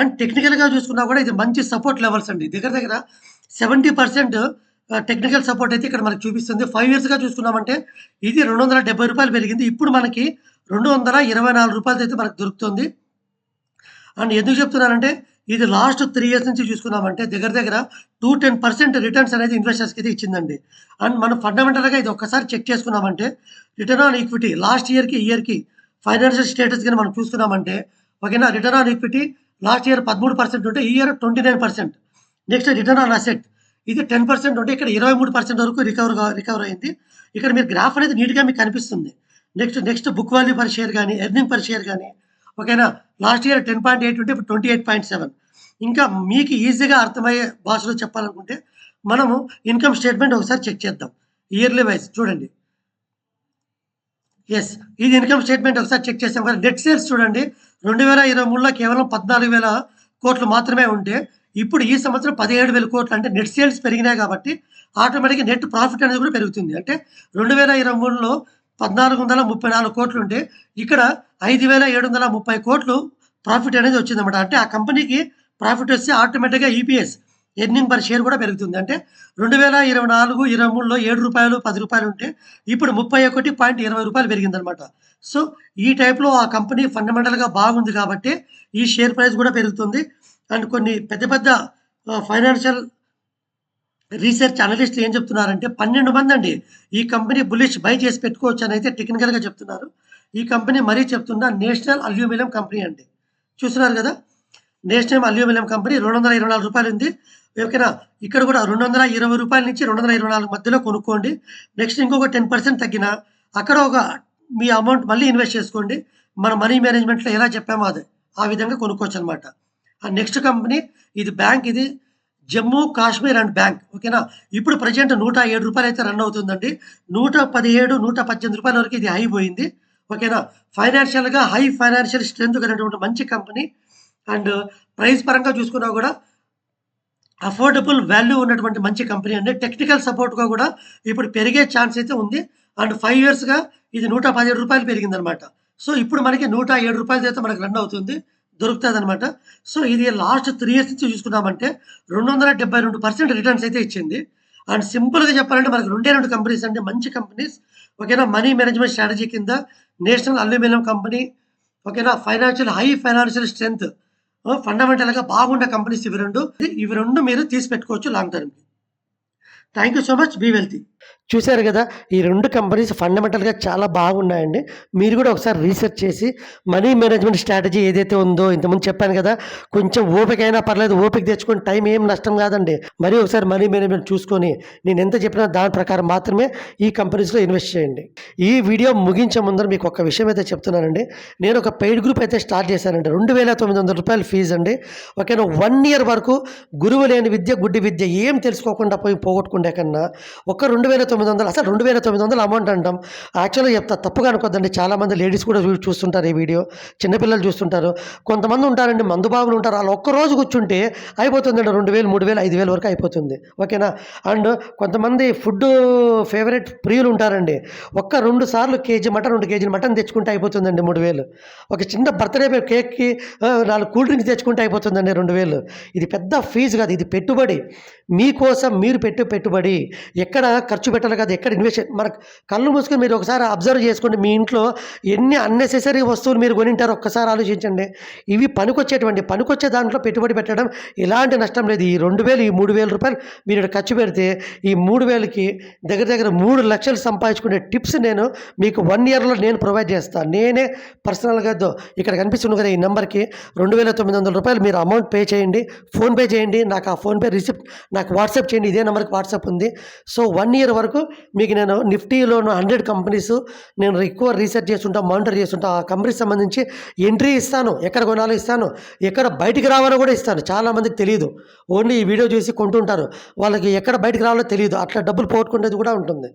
అండ్ టెక్నికల్గా చూసుకున్నా కూడా ఇది మంచి సపోర్ట్ లెవెల్స్ అండి. దగ్గర దగ్గర సెవెంటీ పర్సెంట్ టెక్నికల్ సపోర్ట్ అయితే ఇక్కడ మనకు చూపిస్తుంది. ఫైవ్ ఇయర్స్గా చూసుకున్నామంటే ఇది రెండు వందల డెబ్బై రూపాయలు పెరిగింది. ఇప్పుడు మనకి రెండు వందల ఇరవై నాలుగు రూపాయలతో అయితే మనకు దొరుకుతుంది. అండ్ ఎందుకు చెప్తున్నానంటే ఇది లాస్ట్ త్రీ ఇయర్స్ నుంచి చూసుకున్నామంటే దగ్గర దగ్గర టూ టెన్ పర్సెంట్ రిటర్న్స్ అనేది ఇన్వెస్టర్స్కి అయితే ఇచ్చిందండి. అండ్ మనం ఫండమెంటల్గా ఇది ఒక్కసారి చెక్ చేసుకున్నామంటే రిటర్న్ ఆన్ ఈక్విటీ లాస్ట్ ఇయర్కి ఇయర్కి ఫైనాన్షియల్ స్టేటస్ కానీ మనం చూసుకున్నామంటే ఓకేనా return on equity last year పదమూడు పర్సెంట్ ఉంటే ఈ year twenty nine percent. Next return on asset ఇది టెన్ పర్సెంట్ ఉంటే ఇక్కడ ఇరవై మూడు పర్సెంట్ వరకు రికవర్ రికవర్ అయింది. ఇక్కడ మీరు గ్రాఫ్ అనేది నీట్గా మీకు కనిపిస్తుంది. Next next book value per share కానీ ఎర్నింగ్ పర్ షేర్ కానీ ఓకేనా? Last year ten point eight ఉంటే ఇప్పుడు ట్వంటీ ఎయిట్ పాయింట్ సెవెన్. ఇంకా మీకు ఈజీగా అర్థమయ్యే భాషలో చెప్పాలనుకుంటే మనము ఇన్కమ్ స్టేట్మెంట్ ఒకసారి చెక్ చేద్దాం. ఇయర్లీ వైజ్ చూడండి. ఎస్ ఇది ఇన్కమ్ స్టేట్మెంట్ ఒకసారి చెక్ చేసాం కదా. నెట్ సేల్స్ చూడండి. రెండు వేల ఇరవై మూడులో కేవలం పద్నాలుగు వేల కోట్లు మాత్రమే ఉంటే ఇప్పుడు ఈ సంవత్సరం పదిహేడు వేల కోట్లు అంటే నెట్ సేల్స్ పెరిగినాయి కాబట్టి ఆటోమేటిక్గా నెట్ ప్రాఫిట్ అనేది కూడా పెరుగుతుంది. అంటే రెండు వేల ఇరవై మూడులో పద్నాలుగు వందల ముప్పై నాలుగు కోట్లు ఉంటే ఇక్కడ ఐదు వేల ఏడు వందల ముప్పై కోట్లు ప్రాఫిట్ అనేది వచ్చిందన్నమాట. అంటే ఆ కంపెనీకి ప్రాఫిట్ వస్తే ఆటోమేటిక్గా ఈపీఎస్ ఎర్నింగ్ పర్ షేర్ కూడా పెరుగుతుంది. అంటే రెండు వేల ఇరవై నాలుగు ఇరవై మూడులో ఏడు రూపాయలు పది రూపాయలు ఉంటే ఇప్పుడు ముప్పై ఒకటి పాయింట్ ఇరవై రూపాయలు పెరిగిందనమాట సో ఈ టైప్లో ఆ కంపెనీ ఫండమెంటల్గా బాగుంది కాబట్టి ఈ షేర్ ప్రైస్ కూడా పెరుగుతుంది. అండ్ కొన్ని పెద్ద పెద్ద ఫైనాన్షియల్ రీసెర్చ్ అనలిస్టులు ఏం చెప్తున్నారంటే పన్నెండు మంది అండి ఈ కంపెనీ బులిష్ బై చేసి పెట్టుకోవచ్చు అని అయితే టెక్నికల్గా చెప్తున్నారు. ఈ కంపెనీ మరీ చెప్తున్నా నేషనల్ అల్యూమినియం కంపెనీ అండి. చూస్తున్నారు కదా? నేషనల్ అల్యూమినియం కంపెనీ రెండు వందల ఇరవై నాలుగు రూపాయలు ఉంది. ఓకేనా? ఇక్కడ కూడా రెండు వందల ఇరవై రూపాయల నుంచి రెండు వందల ఇరవై నాలుగు మధ్యలో కొనుక్కోండి. నెక్స్ట్ ఇంకొక టెన్ పర్సెంట్ తగ్గిన అక్కడ ఒక మీ అమౌంట్ మళ్ళీ ఇన్వెస్ట్ చేసుకోండి. మన మనీ మేనేజ్మెంట్లో ఎలా చెప్పామో అది. ఆ విధంగా కొనుక్కోవచ్చు అనమాట ఆ నెక్స్ట్ కంపెనీ ఇది బ్యాంక్ ఇది జమ్మూ కాశ్మీర్ అండ్ బ్యాంక్ ఓకేనా? ఇప్పుడు ప్రజెంట్ నూట ఏడు రూపాయలు అయితే రన్ అవుతుందండి. నూట పదిహేడు నూట పద్దెనిమిది రూపాయల వరకు ఇది హై పోయింది ఓకేనా? ఫైనాన్షియల్గా హై ఫైనాన్షియల్ స్ట్రెంత్ కలిగినటువంటి మంచి కంపెనీ అండ్ ప్రైస్ పరంగా చూసుకున్నా కూడా అఫోర్డబుల్ వాల్యూ ఉన్నటువంటి మంచి కంపెనీ అండి. టెక్నికల్ సపోర్ట్గా కూడా ఇప్పుడు పెరిగే ఛాన్స్ అయితే ఉంది. అండ్ ఫైవ్ ఇయర్స్గా ఇది నూట పదిహేడు రూపాయలు పెరిగిందనమాట సో ఇప్పుడు మనకి నూట ఏడు రూపాయలు అయితే మనకి రన్ అవుతుంది. దొరుకుతుంది అనమాట సో ఇది లాస్ట్ త్రీ ఇయర్స్ నుంచి చూసుకున్నామంటే రెండు వందల డెబ్బై రెండు పర్సెంట్ రిటర్న్స్ అయితే ఇచ్చింది. అండ్ సింపుల్గా చెప్పాలంటే మనకి రెండే రెండు కంపెనీస్ అంటే మంచి కంపెనీస్ ఓకేనా మనీ మేనేజ్మెంట్ స్ట్రాటజీ కింద నేషనల్ అల్యూమినియం కంపెనీ ఓకేనా ఫైనాన్షియల్ హై ఫైనాన్షియల్ స్ట్రెంత్ ఫండమెంటల్గా బాగుండే కంపెనీస్ ఇవి రెండు. ఇవి రెండు మీరు తీసి పెట్టుకోవచ్చు long టర్మ్కి thank you so much be wealthy చూశారు కదా ఈ రెండు కంపెనీస్ ఫండమెంటల్గా చాలా బాగున్నాయండి. మీరు కూడా ఒకసారి రీసెర్చ్ చేసి మనీ మేనేజ్మెంట్ స్ట్రాటజీ ఏదైతే ఉందో ఇంతకుముందు చెప్పాను కదా కొంచెం ఓపిక అయినా పర్లేదు ఓపిక తెచ్చుకొని టైం ఏం నష్టం కాదండి. మరి ఒకసారి మనీ మేనేజ్మెంట్ చూసుకొని నేను ఎంత చెప్పినా దాని ప్రకారం మాత్రమే ఈ కంపెనీస్లో ఇన్వెస్ట్ చేయండి. ఈ వీడియో ముగించే ముందర మీకు ఒక విషయం అయితే చెప్తున్నానండి. నేను ఒక పెయిడ్ గ్రూప్ అయితే స్టార్ట్ చేశానండి. రెండు వేల తొమ్మిది వందల రూపాయల ఫీజు అండి. ఓకేనా వన్ ఇయర్ వరకు గురువు లేని విద్య గుడ్డి విద్య ఏం తెలుసుకోకుండా పోయి పోగొట్టుకుంటే కన్నా ఒక రెండు వేల తొమ్మిది వందలు అసలు రెండు వేల తొమ్మిది వందలు అమౌంట్ అంటాం. యాక్చువల్గా చెప్తా తప్పుగా అనుకోద్దండి. చాలామంది లేడీస్ కూడా చూ- చూస్తుంటారు ఈ వీడియో చిన్నపిల్లలు చూస్తుంటారు. కొంతమంది ఉంటారండి మందుబాబులు ఉంటారు. వాళ్ళు ఒక్క రోజు కూర్చుంటే అయిపోతుందండి రెండు వేలు మూడు వేలు ఐదు వేలు వరకు అయిపోతుంది. ఓకేనా? అండ్ కొంతమంది ఫుడ్ ఫేవరెట్ ప్రియులు ఉంటారండి. ఒక్క రెండు సార్లు కేజీ మటన్ రెండు కేజీలు మటన్ తెచ్చుకుంటే అయిపోతుందండి మూడు వేలు. ఒక చిన్న బర్త్డే కేక్కి నాలుగు కూల్ డ్రింక్స్ తెచ్చుకుంటే అయిపోతుందండి రెండు వేలు. ఇది పెద్ద ఫీజు కాదు ఇది పెట్టుబడి. మీకోసం మీరు పెట్టే పెట్టుబడి. ఎక్కడ ఖర్చు ఖర్చు పెట్టాలి కాదు ఎక్కడ ఇన్వెస్ట్ మన కళ్ళు మూసుకొని మీరు ఒకసారి అబ్జర్వ్ చేసుకోండి మీ ఇంట్లో ఎన్ని అన్నెసెసరీ వస్తువులు మీరు కొనింటారో ఒక్కసారి ఆలోచించండి. ఇవి పనికొచ్చేటువంటి పనికొచ్చే దాంట్లో పెట్టుబడి పెట్టడం ఎలాంటి నష్టం లేదు. ఈ రెండు వేలు ఈ మూడు వేల రూపాయలు మీరు ఇక్కడ ఖర్చు పెడితే ఈ మూడు వేలకి దగ్గర దగ్గర మూడు లక్షలు సంపాదించుకునే టిప్స్ నేను మీకు వన్ ఇయర్లో నేను ప్రొవైడ్ చేస్తాను నేనే పర్సనల్గా ఇక్కడ కనిపిస్తుంది కదా ఈ నెంబర్కి రెండు వేల తొమ్మిది వందల రూపాయలు మీరు అమౌంట్ పే చేయండి ఫోన్పే చేయండి నాకు ఆ ఫోన్పే రిసిప్ట్ నాకు వాట్సాప్ చేయండి ఇదే నెంబర్కి వాట్సాప్ ఉంది. సో వన్ ఇయర్ వరకు మీకు నేను నిఫ్టీలోను హండ్రెడ్ కంపెనీస్ నేను ఎక్కువ రీసెర్చ్ చేస్తుంటా మానిటర్ చేస్తుంటా. ఆ కంపెనీకి సంబంధించి ఎంట్రీ ఇస్తాను ఎక్కడ కొనాలో ఇస్తాను ఎక్కడ బయటికి రావాలో కూడా ఇస్తాను. చాలామందికి తెలియదు ఓన్లీ ఈ వీడియో చూసి కొంటుంటారు. వాళ్ళకి ఎక్కడ బయటికి రావాలో తెలియదు అట్లా డబ్బులు పోగొట్టుకునేది కూడా ఉంటుంది.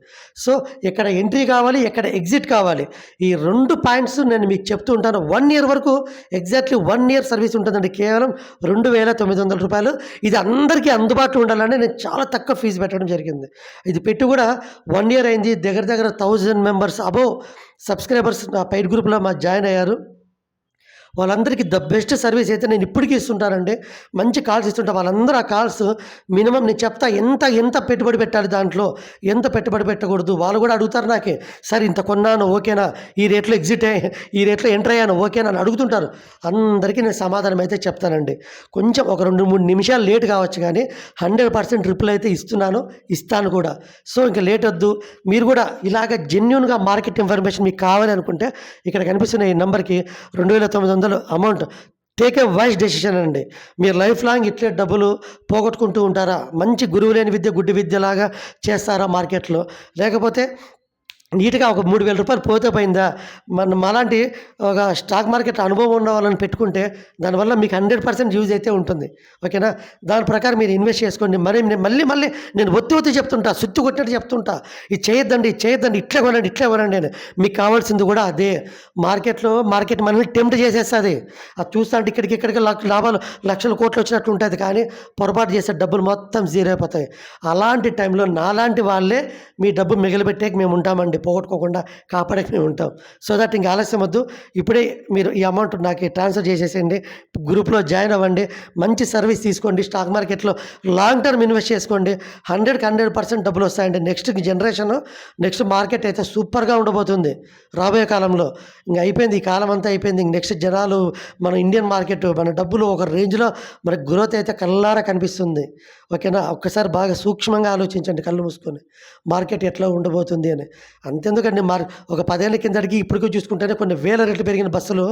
సో ఎక్కడ ఎంట్రీ కావాలి ఎక్కడ ఎగ్జిట్ కావాలి ఈ రెండు పాయింట్స్ నేను మీకు చెప్తూ ఉంటాను. వన్ ఇయర్ వరకు ఎగ్జాక్ట్లీ వన్ ఇయర్ సర్వీస్ ఉంటుందండి. కేవలం రెండు వేల తొమ్మిది వందల రూపాయలు. ఇది అందరికీ అందుబాటులో ఉండాలని నేను చాలా తక్కువ ఫీజు పెట్టడం జరిగింది. ఇది పెట్టి కూడా వన్ ఇయర్ అయింది. దగ్గర దగ్గర థౌజండ్ మెంబర్స్ అబోవ్ సబ్స్క్రైబర్స్ నా పెయిడ్ గ్రూప్లో మా జాయిన్ అయ్యారు. వాళ్ళందరికీ ద బెస్ట్ సర్వీస్ అయితే నేను ఇప్పటికీ ఇస్తుంటానండి. మంచి కాల్స్ ఇస్తుంటా. వాళ్ళందరూ ఆ కాల్స్ మినిమం నేను చెప్తా ఎంత ఎంత పెట్టుబడి పెట్టాలి దాంట్లో? ఎంత పెట్టుబడి పెట్టకూడదు? వాళ్ళు కూడా అడుగుతారు నాకే. సార్ ఇంత కొన్నాను ఓకేనా? ఈ రేట్లో ఎగ్జిట్ అయ్యి ఈ రేట్లో ఎంటర్ అయ్యాను ఓకేనా? అని అడుగుతుంటారు. అందరికీ నేను సమాధానం అయితే చెప్తానండి. కొంచెం ఒక రెండు మూడు నిమిషాలు లేట్ కావచ్చు కానీ హండ్రెడ్ పర్సెంట్ రిప్లై అయితే ఇస్తున్నాను ఇస్తాను కూడా. సో ఇంకా లేట్ వద్దు. మీరు కూడా ఇలాగ జెన్యున్గా మార్కెట్ ఇన్ఫర్మేషన్ మీకు కావాలి అనుకుంటే ఇక్కడ కనిపిస్తున్న ఈ నెంబర్కి రెండు వేల తొమ్మిది వందలు amount. Take a wise decision అండి. మీరు లైఫ్ లాంగ్ ఇట్లే డబ్బులు పోగొట్టుకుంటూ ఉంటారా? మంచి గురువు లేని విద్య గుడ్డి విద్యలాగా చేస్తారా మార్కెట్లో? లేకపోతే నీట్గా ఒక మూడు వేల రూపాయలు పోతే పోయిందా? మన మాలాంటి ఒక స్టాక్ మార్కెట్ అనుభవం ఉన్న వాళ్ళని పెట్టుకుంటే దానివల్ల మీకు హండ్రెడ్ పర్సెంట్ యూజ్ అయితే ఉంటుంది. ఓకేనా? దాని ప్రకారం మీరు ఇన్వెస్ట్ చేసుకోండి. మరి నేను మళ్ళీ మళ్ళీ నేను ఒత్తి ఒత్తి చెప్తుంటా సుత్తు కొట్టినట్టు చెప్తుంటా. ఇది చేయొద్దండి ఇది చేయొద్దండి ఇట్లా కొనండి ఇట్లా కొనండి అని. మీకు కావాల్సింది కూడా అదే. మార్కెట్లో మార్కెట్ మనల్ని టెంప్ట్ చేసేస్తుంది. అది చూస్తా అంటే ఇక్కడికి ఇక్కడికి లక్ష- లాభాలు లక్షల కోట్లు వచ్చినట్టు ఉంటుంది కానీ పొరపాటు చేసే డబ్బులు మొత్తం జీరో అయిపోతాయి. అలాంటి టైంలో నాలాంటి వాళ్ళే మీ డబ్బు మిగిలిపెట్టేకి మేము ఉంటామండి. పోగొట్టుకోకుండా కాపాడక మేము ఉంటాం. సో దట్ ఇంకా ఆలస్యం వద్దు. ఇప్పుడే మీరు ఈ అమౌంట్ నాకు ట్రాన్స్ఫర్ చేసేసేయండి. గ్రూప్లో జాయిన్ అవ్వండి. మంచి సర్వీస్ తీసుకోండి. స్టాక్ మార్కెట్లో లాంగ్ టర్మ్ ఇన్వెస్ట్ చేసుకోండి. హండ్రెడ్కి హండ్రెడ్ పర్సెంట్ డబ్బులు వస్తాయండి. నెక్స్ట్ జనరేషన్ నెక్స్ట్ మార్కెట్ అయితే సూపర్గా ఉండబోతుంది. రాబోయే కాలంలో. ఇంక అయిపోయింది. ఈ కాలం అంతా అయిపోయింది. ఇంక నెక్స్ట్ జనాలు మన ఇండియన్ మార్కెట్ మన డబ్బులు ఒక రేంజ్లో మనకి గ్రోత్ అయితే కల్లారా కనిపిస్తుంది. ఓకేనా? ఒక్కసారి బాగా సూక్ష్మంగా ఆలోచించండి. కళ్ళు మూసుకొని. మార్కెట్ ఎట్లా ఉండబోతుంది అని. అంతెందుకండి మార్ ఒక పదేళ్ళ కిందటికి ఇప్పటికీ చూసుకుంటేనే కొన్ని వేల రెట్లు పెరిగిన బస్సులు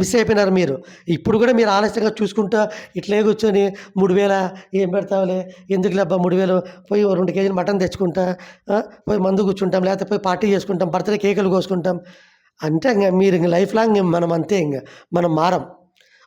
మిస్ అయిపోయినారు మీరు. ఇప్పుడు కూడా మీరు ఆలస్యంగా చూసుకుంటా ఇట్లే కూర్చొని మూడు వేల ఏం పెడతావులే? ఎందుకు లేబ్బా మూడు వేలు? పోయి ఓ రెండు కేజీలు మటన్ తెచ్చుకుంటా పోయి మందు కూర్చుంటాం లేకపోతే పోయి పార్టీ చేసుకుంటాం బర్త్డే కేకులు కోసుకుంటాం. అంటే ఇంకా మీరు ఇంక లైఫ్ లాంగ్ మనం అంతే ఇంకా మనం మారం.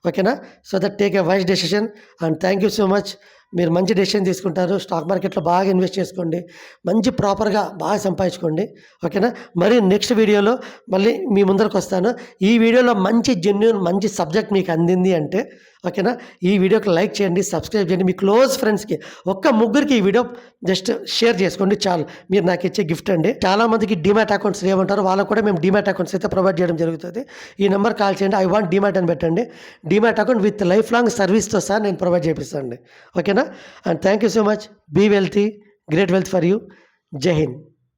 ఓకేనా? So that take a wise decision and thank you so much. మీరు మంచి డెసిషన్ తీసుకుంటారు స్టాక్ మార్కెట్లో బాగా ఇన్వెస్ట్ చేసుకోండి మంచి ప్రాపర్గా బాగా సంపాదించుకోండి ఓకేనా మరి నెక్స్ట్ వీడియోలో మళ్ళీ మీ ముందరకు వస్తాను. ఈ వీడియోలో మంచి జెన్యున్ మంచి సబ్జెక్ట్ మీకు అందింది అంటే ఓకేనా? ఈ వీడియోకి లైక్ చేయండి సబ్స్క్రైబ్ చేయండి. మీ క్లోజ్ ఫ్రెండ్స్కి ఒక్క ముగ్గురికి ఈ వీడియో జస్ట్ షేర్ చేసుకోండి చాలు. మీరు నాకు ఇచ్చే గిఫ్ట్ అండి. చాలా మందికి డిమాట్ అకౌంట్స్ ఏమంటారు వాళ్ళకు కూడా మేము డిమాట్ అకౌంట్స్ అయితే ప్రొవైడ్ చేయడం జరుగుతుంది. ఈ నెంబర్ కాల్ చేయండి. ఐ వాంట్ డిమాట్ అని పెట్టండి. Demat account with life long సర్వీస్తో sir నేను ప్రొవైడ్ చేపిస్తాను అండి ఓకేనా? And thank you so much. Be wealthy. Great wealth for you. జై హింద్.